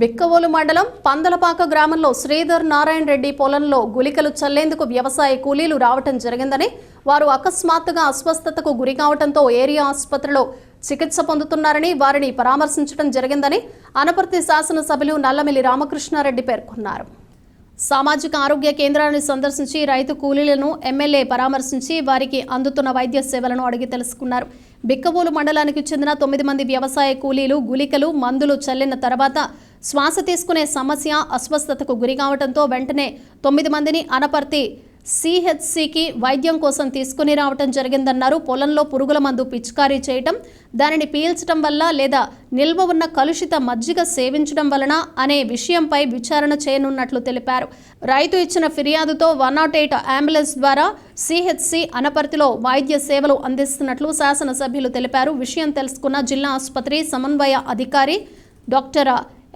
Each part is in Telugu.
బిక్కవోలు మండలం పందలపాక గ్రామంలో శ్రీధర్ నారాయణ రెడ్డి పొలంలో గుళికలు చల్లేందుకు వ్యవసాయ కూలీలు రావటం జరిగిందని వారు అకస్మాత్తుగా అస్వస్థతకు గురి కావడంతో ఏరియా ఆసుపత్రిలో చికిత్స పొందుతున్నారని వారిని పరామర్శించడం జరిగిందని అనపర్తి శాసనసభ్యులు నల్లమిల్లి రామకృష్ణారెడ్డి పేర్కొన్నారు. సామాజిక ఆరోగ్య కేంద్రాన్ని సందర్శించి రైతు కూలీలను ఎమ్మెల్యే పరామర్శించి వారికి అందుతున్న వైద్య సేవలను అడిగి తెలుసుకున్నారు. బిక్కవోలు మండలానికి చెందిన తొమ్మిది మంది వ్యవసాయ కూలీలు గుళికలు మందులు చల్లిన తర్వాత శ్వాస తీసుకునే సమస్య అస్వస్థతకు గురి కావడంతో వెంటనే తొమ్మిది మందిని అనపర్తి సిహెచ్సికి వైద్యం కోసం తీసుకుని రావటం జరిగిందన్నారు. పొలంలో పురుగుల మందు పిచికారీ చేయటం దానిని పీల్చడం వల్ల లేదా నిల్వ ఉన్న కలుషిత మజ్జిగ సేవించడం వలన అనే విషయంపై విచారణ చేయనున్నట్లు తెలిపారు. రైతు ఇచ్చిన ఫిర్యాదుతో వన్ నాట్ ఎయిట్ అంబులెన్స్ ద్వారా సిహెచ్సి అనపర్తిలో వైద్య సేవలు అందిస్తున్నట్లు శాసనసభ్యులు తెలిపారు. విషయం తెలుసుకున్న జిల్లా ఆసుపత్రి సమన్వయ అధికారి డాక్టర్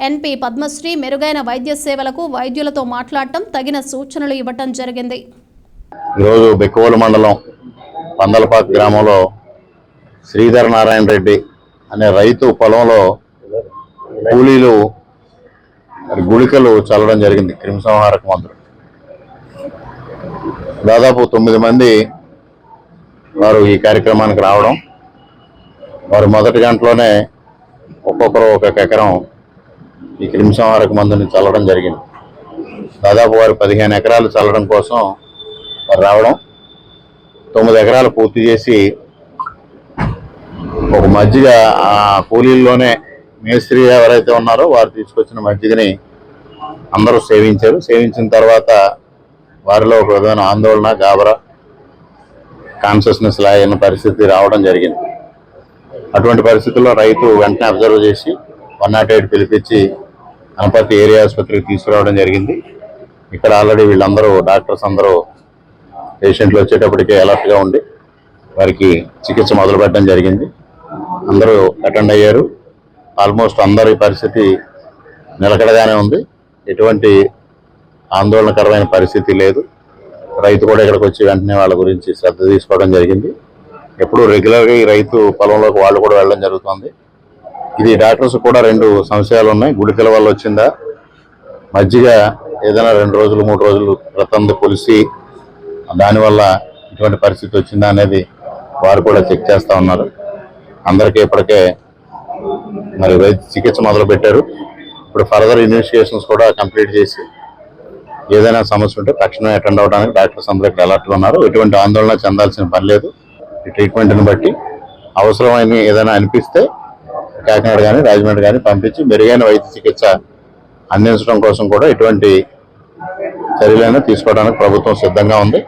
ఎన్పి పద్మశ్రీ మెరుగైన వైద్య సేవలకు వైద్యులతో మాట్లాడటం తగిన సూచనలు ఇవ్వటం జరిగింది. ఈరోజు బెక్కువోలు మండలం పందలపాక గ్రామంలో శ్రీధర్ నారాయణ రెడ్డి అనే రైతు పొలంలో కూలీలు గుళికలు చల్లడం జరిగింది క్రిమిసంహారక మంత్రులు దాదాపు తొమ్మిది మంది వారు ఈ కార్యక్రమానికి రావడం వారు మొదటి గంటలోనే ఒక్కొక్కరు ఒక్కొక్క ఎకరం ఈ క్రిమిసంహారక మందుని చల్లడం జరిగింది. దాదాపు వారు పదిహేను ఎకరాలు చల్లడం కోసం వారు రావడం. తొమ్మిది ఎకరాలు పూర్తి చేసి ఒక మజ్జిగ ఆ కూలీల్లోనే మేస్త్రి ఎవరైతే ఉన్నారో వారు తీసుకొచ్చిన మజ్జిగని అందరూ సేవించారు. సేవించిన తర్వాత వారిలో ఒక విధమైన ఆందోళన గాబరా కాన్షియస్నెస్ లాగిన పరిస్థితి రావడం జరిగింది. అటువంటి పరిస్థితుల్లో రైతు వెంటనే అబ్జర్వ్ చేసి వన్ నాట్ ఎయిట్ పిలిపించి గణపతి ఏరియా ఆసుపత్రికి తీసుకురావడం జరిగింది. ఇక్కడ ఆల్రెడీ వీళ్ళందరూ డాక్టర్స్ అందరూ పేషెంట్లు వచ్చేటప్పటికే అలర్ట్గా ఉండి వారికి చికిత్స మొదలు పెట్టడం జరిగింది. అందరూ అటెండ్ అయ్యారు. ఆల్మోస్ట్ అందరి పరిస్థితి నిలకడగానే ఉంది. ఎటువంటి ఆందోళనకరమైన పరిస్థితి లేదు. రైతు కూడా ఇక్కడికి వచ్చి వెంటనే వాళ్ళ గురించి శ్రద్ధ తీసుకోవడం జరిగింది. ఎప్పుడు రెగ్యులర్గా ఈ రైతు పొలంలోకి వాళ్ళు కూడా వెళ్ళడం జరుగుతుంది. ఇది డాక్టర్స్ కూడా రెండు సంశయాలు ఉన్నాయి. గుడికల వల్ల వచ్చిందా? మజ్జిగ ఏదైనా రెండు రోజులు మూడు రోజులు క్రితం పులిసి దానివల్ల ఇటువంటి పరిస్థితి వచ్చిందా అనేది వారు కూడా చెక్ చేస్తూ ఉన్నారు. అందరికీ ఇప్పటికే మరి వైద్య చికిత్స మొదలు పెట్టారు ఇప్పుడు ఫర్దర్ ఇన్వెస్టిగేషన్స్ కూడా కంప్లీట్ చేసి ఏదైనా సమస్య ఉంటే తక్షణమే అటెండ్ అవడానికి డాక్టర్స్ అందరూ ఇక్కడ అలర్ట్గా ఉన్నారు. ఎటువంటి ఆందోళన చెందాల్సిన పని లేదు. ఈ ట్రీట్మెంట్ని బట్టి అవసరమైన ఏదైనా అనిపిస్తే కాకినాడ కానీ రాజమండ్రి కానీ పంపించి మెరుగైన వైద్య చికిత్స అందించడం కోసం కూడా ఎటువంటి చర్యలైనా తీసుకోవడానికి ప్రభుత్వం సిద్ధంగా ఉంది.